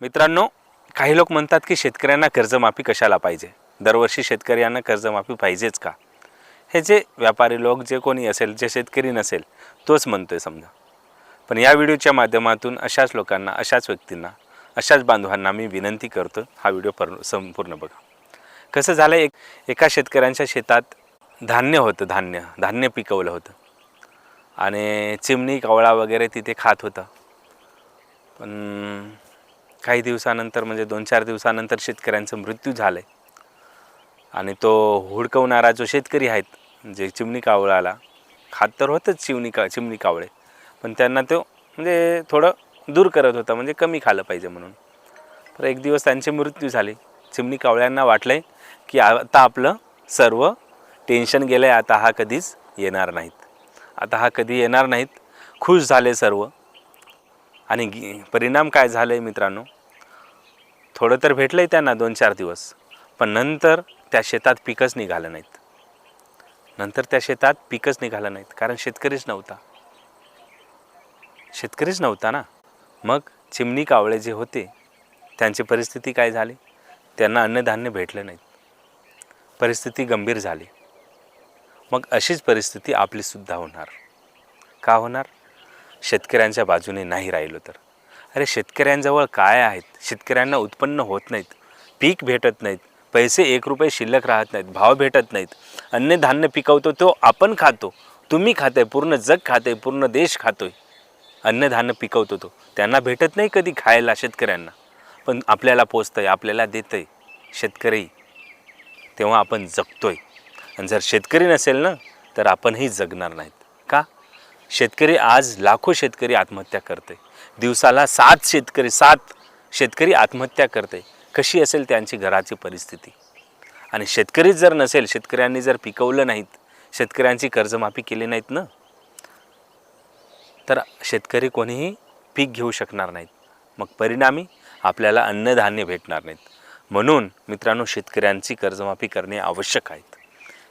मित्रांनो काही लोक म्हणतात की शेतकऱ्यांना कर्जमाफी कशाला पाहिजे? दरवर्षी शेतकऱ्यांना कर्जमाफी पाहिजेच का? हे जे व्यापारी लोक जे कोणी असेल जे शेतकरी नसेल तोच म्हणतो आहे समजा. पण या व्हिडिओच्या माध्यमातून अशाच लोकांना अशाच व्यक्तींना अशाच बांधवांना मी विनंती करतो हा व्हिडिओ पर संपूर्ण बघा. कसं झालं एक एका शेतकऱ्यांच्या शेतात धान्य होतं धान्य धान्य पिकवलं होतं. आणि चिमणी कावळा वगैरे तिथे खात होता. पण काही दिवसानंतर म्हणजे दोन चार दिवसानंतर शेतकऱ्यांचा मृत्यू झाला आहे आणि तो हुडकवणारा जो शेतकरी आहेत जे चिमणी कावळाला खात तर होतंच चिमणी का चिमणी कावळे पण त्यांना तो म्हणजे थोडं दूर करत होता म्हणजे कमी खालं पाहिजे म्हणून. तर एक दिवस त्यांचे मृत्यू झाले. चिमणी कावळ्यांना वाटलं आहे की आता आपलं सर्व टेन्शन गेलं आहे आता हा कधीच येणार नाहीत. आता हा कधी येणार नाहीत खुश झाले सर्व. आणि गी- परिणाम काय झाले आहे मित्रांनो? थोडं तर भेटलं आहे त्यांना दोन चार दिवस पण नंतर त्या शेतात पिकच निघालं नाहीत. नंतर त्या शेतात पिकच निघालं नाहीत कारण शेतकरीच नव्हता. शेतकरीच नव्हता ना? मग चिमणी कावळे जे होते त्यांची परिस्थिती काय झाली? त्यांना अन्नधान्य भेटलं नाहीत. परिस्थिती गंभीर झाली. मग अशीच परिस्थिती आपलीसुद्धा होणार. का होणार? शेतकऱ्यांच्या बाजूने नाही राहिलो तर? अरे शेतकऱ्यांजवळ काय आहेत? शेतकऱ्यांना उत्पन्न होत नाहीत पीक भेटत नाहीत पैसे एक रुपये शिल्लक राहत नाहीत भाव भेटत नाहीत. अन्नधान्य पिकवतो तो आपण खातो. तुम्ही खाताय पूर्ण जग खाते पूर्ण देश खातोय. अन्नधान्य पिकवतो तो. त्यांना भेटत नाही कधी खायला शेतकऱ्यांना. पण आपल्याला पोचतंय आपल्याला देतंय शेतकरी. तेव्हा आपण जगतोय. आणि जर शेतकरी नसेल ना तर आपणही जगणार नाहीत. शेतकरी आज लाखो शेतकरी आत्महत्या करते दिवसाला सात शेतकरी सात शेतकरी आत्महत्या करते कशी असेल त्यांची घराची परिस्थिती? आणि शेतकरीच जर नसेल शेतकऱ्यांनी जर पिकवलं नाहीत शेतकऱ्यांची कर्जमाफी केली नाहीत ना? तर शेतकरी कोणीही पीक घेऊ शकणार नाहीत. मग परिणामी आपल्याला अन्नधान्य भेटणार नाहीत. म्हणून मित्रांनो शेतकऱ्यांची कर्जमाफी करणे आवश्यक आहेत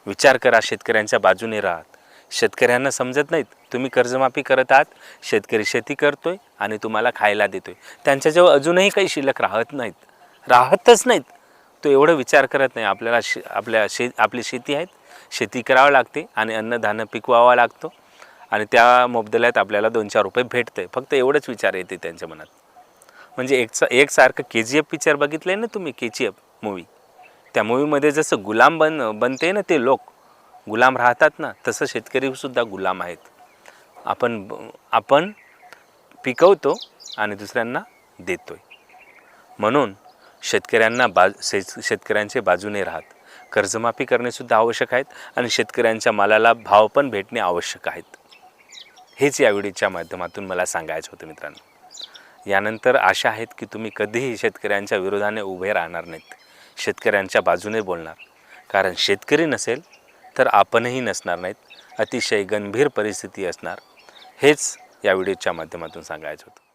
विचार करा शेतकऱ्यांच्या बाजूने राहत. शेतकऱ्यांना समजत नाहीत. तुम्ही कर्जमाफी करत आहात शेतकरी शेती करतोय आणि तुम्हाला खायला देतोय. त्यांच्याजवळ अजूनही काही शिल्लक राहत नाहीत. राहतच नाहीत. तो एवढं विचार करत नाही. आपल्याला शे आपल्या शे आपली शेती आहेत. शेती करावं लागते आणि अन्नधान्य पिकवावा लागतो. आणि त्या मोबदल्यात आपल्याला दोन चार रुपये भेटते फक्त एवढंच विचार येते त्यांच्या मनात. म्हणजे एकचा एकसारखं के जी एफ पिक्चर बघितलं आहे ना तुम्ही के जी एफ मूवी त्या मूवीमध्ये जसं गुलाम बन बनते ना ते लोक गुलाम राहतात ना तसं शेतकरीसुद्धा गुलाम आहेत. आपण आपण पिकवतो आणि दुसऱ्यांना देतोय. म्हणून शेतकऱ्यांना बा शे शेतकऱ्यांचे बाजूने राहत. कर्जमाफी करणेसुद्धा आवश्यक आहेत आणि शेतकऱ्यांच्या मालाला भाव पण भेटणे आवश्यक आहेत. हेच या व्हिडिओच्या माध्यमातून मला सांगायचं होतं मित्रांनो. यानंतर आशा आहेत की तुम्ही कधीही शेतकऱ्यांच्या विरोधाने उभे राहणार नाहीत. शेतकऱ्यांच्या बाजूने बोलणार. कारण शेतकरी नसेल तर आपणही नसणार नाहीत. अतिशय गंभीर परिस्थिती असणार. हेच या व्हिडिओच्या माध्यमातून सांगायचं होतं.